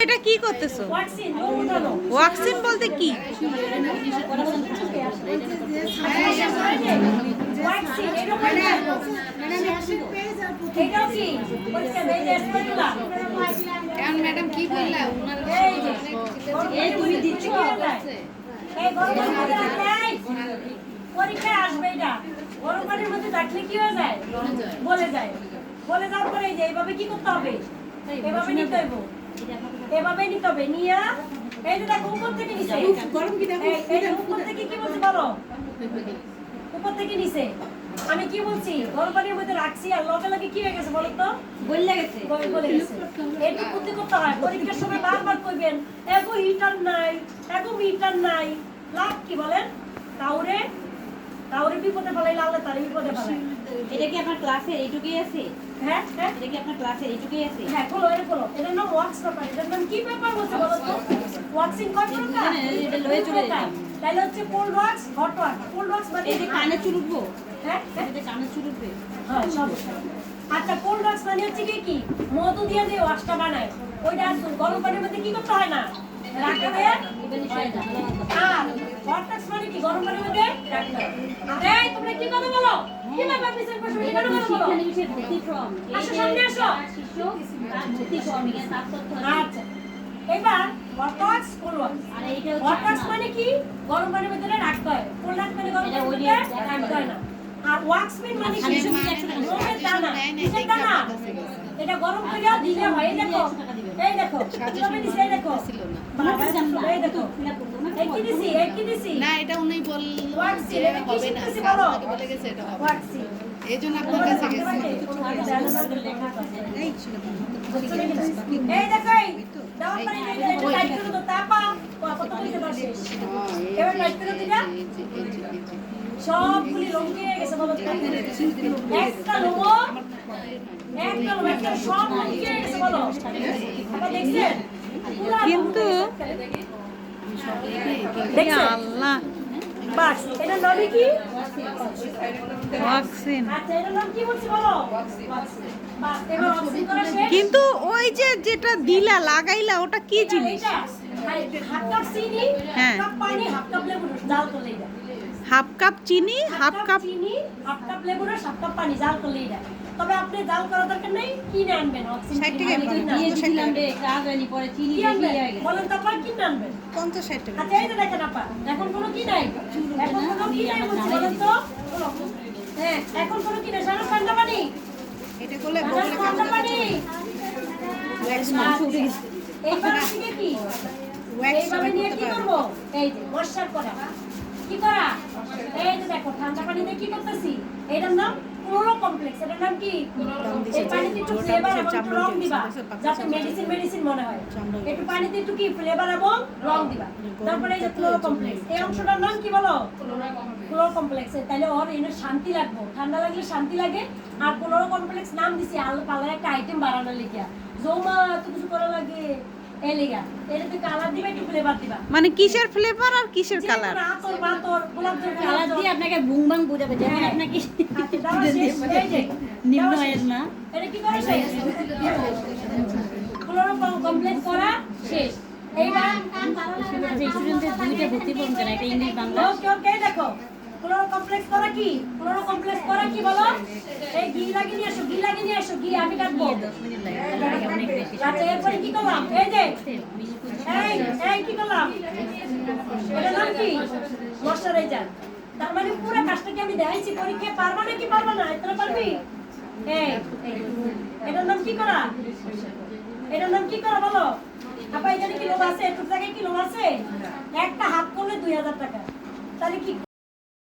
এটা কি করতেছো? ওয়াক্সিন বলতে কি? ম্যাডাম কি বললা? আসবে এটা। গরম পানির মধ্যে রাখলে কি হয়ে যায়? বলে যায়। বলে যাওয়ার পরে এই এইভাবে কি করতে হবে? এভাবে নিতে হইব। এভাবে নিতে হবে নিয়ে এই যে দেখো উপর থেকে নিচে গরম কি দেখো? এই উপর থেকে কি বলছে বলো? উপর থেকে নিচে আমি কি বলছি? গরম পানির মধ্যে রাখছি আর লগে লগে কি হয়ে গেছে বলো তো? বললে গেছে। বলে গেছে। একটু বুদ্ধি করতে হয়। পরীক্ষার সময় বারবার কইবেন এগো হিটার নাই এগো মিটার নাই। লাভ কি বলেন? কাউরে কাউরে বিপদে ফেলাইলে আল্লাহ তারে বিপদে ফেলাই এটা কি আপনার ক্লাসে এইটুকুই আছে? হ্যাঁ হ্যাঁ। এটা কি আপনার ক্লাসে এইটুকুই আছে? হ্যাঁ খোলো এটা খোলো এটার নাম ওয়াক্স পেপার এটার নাম কি পেপার বলছে বলো তো? ওয়াক্সিং কত প্রকার এটা লয়ে চলে যেতাম। তাহলে হচ্ছে cold wax hot wax cold wax মানে এই যে কানে হ্যাঁ হ্যাঁ। কানে হ্যাঁ, সব। আচ্ছা কোল্ড ওয়াক্স মানে হচ্ছে কি কি? মধু দিয়ে যে ওয়াক্সটা বানায়। ওইটা গরম পানির মধ্যে কি করতে হয় না? রাখতে হয়। আর ওয়াক্স মানে কি গরম পানির মধ্যে? রাখতে এই তোমরা কি কথা বলো? কি ব্যাপার পিছের পাশে কি কথা বলো? শিক্ষা নিবিষে ব্যতিক্রম এই আসো, সামনে আসো। শিশু এখানে তার তথ্য আছে। আচ্ছা। এবার কোল্ড ওয়াক্স আর এইটা আপনার- মানে কি? গরম পানির মধ্যে রাখতে হয়। কোল্ড ওয়াক্স মানে গরম পানির মধ্যে রাখতে হয় না। আর ওয়াক্স মিন টাকা মোমের দানা। কিসের দানা। এটা গরম করে দিলে হয় এই দেখো। এই দেখো। কীভাবে দিছে? এই দেখো। এই দেখো। এই কি দিছি? এটা উনি বল যে হবে না। বলো? গেছে এটা হবে এই জন্য আপনার কাছে গেছি। এই দেখো দাও পানি এই যে করে দাও তাপা কত কইতে পারছিস এবার টাইট করে দিলা সবগুলি লঙ্কি গেছে বলো একটা লোমো একটা লোমো একটা সব লঙ্কি গেছে বলো। আপনারা দেখছেন? কিন্তু আল্লাহ। বাস এটা কি? ওয়াক্সিন আচ্ছা এটা নাম কি বলছি বলো? কিন্তু ওই যে যেটা দিলা লাগাইলা ওটা কি জিনিস? হাফ কাপ চিনি হ্যাঁ। হাফ কাপ চিনি হাফ কাপ চিনি হাফ কাপ লেবু রস হাফ কাপ পানি জাল করলে এটা তবে আপনি জাল করার দরকার নেই কিনে আনবেন ষাট টাকা পরে চিনি বলেন তো আপা কিনে আনবেন? পঞ্চাশ ষাট টাকা। আচ্ছা এই দেখেন আপা এখন কোনো কি নাই? এখন কোনো কি নাই বলেন তো। হ্যাঁ এখন কোনো কি নাই? সারা ঠান্ডা পানি এটা করলে ঠান্ডা পানি মাংস উঠে গেছে। এইবার থেকে কি? এইভাবে নিয়ে কি করব? এই যে মশার করা কি করা? এই যে দেখো ঠান্ডা পানিতে কি করতেছি? এটার নাম ক্লোরো কমপ্লেক্স এটার নাম কি? এই পানিতে একটু ফ্লেভার এবং রং দিবা যাতে মেডিসিন মেডিসিন মনে হয়। একটু পানিতে একটু কি? ফ্লেভার এবং রং দিবা। তারপরে এই যে ক্লোরো কমপ্লেক্স এই অংশটার নাম কি বলো? ক্লোরো কমপ্লেক্স তাহলে ওর এনে শান্তি লাগবে। ঠান্ডা লাগলে শান্তি লাগে। আর ক্লোরো কমপ্লেক্স নাম দিছি, আল পাল্লা একটা আইটেম বাড়ানোর লিখিয়া জমা এত কিছু করা লাগে। মানে কিসের ফ্লেভার আর কিসের কালার? দিয়ে আপনাকে বুং বাং বোঝাবে যেমন হ্যাঁ। আপনাকে আচ্ছা, নিম্ন আয়ের না করা শেষ? এইবার স্টুডেন্টদের দুইটা ভর্তি করুন কেন একটা ইংলিশ বাংলা। ওকে ওকে দেখো। ক্লোরো কমপ্লেক্স করা কি? ক্লোরো কমপ্লেক্স করা কি বলো? এই ঘি লাগিয়ে নিয়ে আসো ঘি লাগিয়ে নিয়ে আসো ঘি আমি কাটবো। আচ্ছা এরপরে কি করলাম? এই যে, এই এই কি করলাম? এটা নাম কি? ময়শ্চারাইজার। তার মানে পুরো কাজটা কি আমি দেখাইছি? পরীক্ষায় পারবা নাকি পারবা না? এটা পারবি? এই। এটার নাম কি করা? এটার নাম কি করা বলো? আপা, এখানে কি লোক আছে? একটু জায়গায় কি লোক আছে? একটা হাত করলে দুই হাজার টাকা। তাহলে কি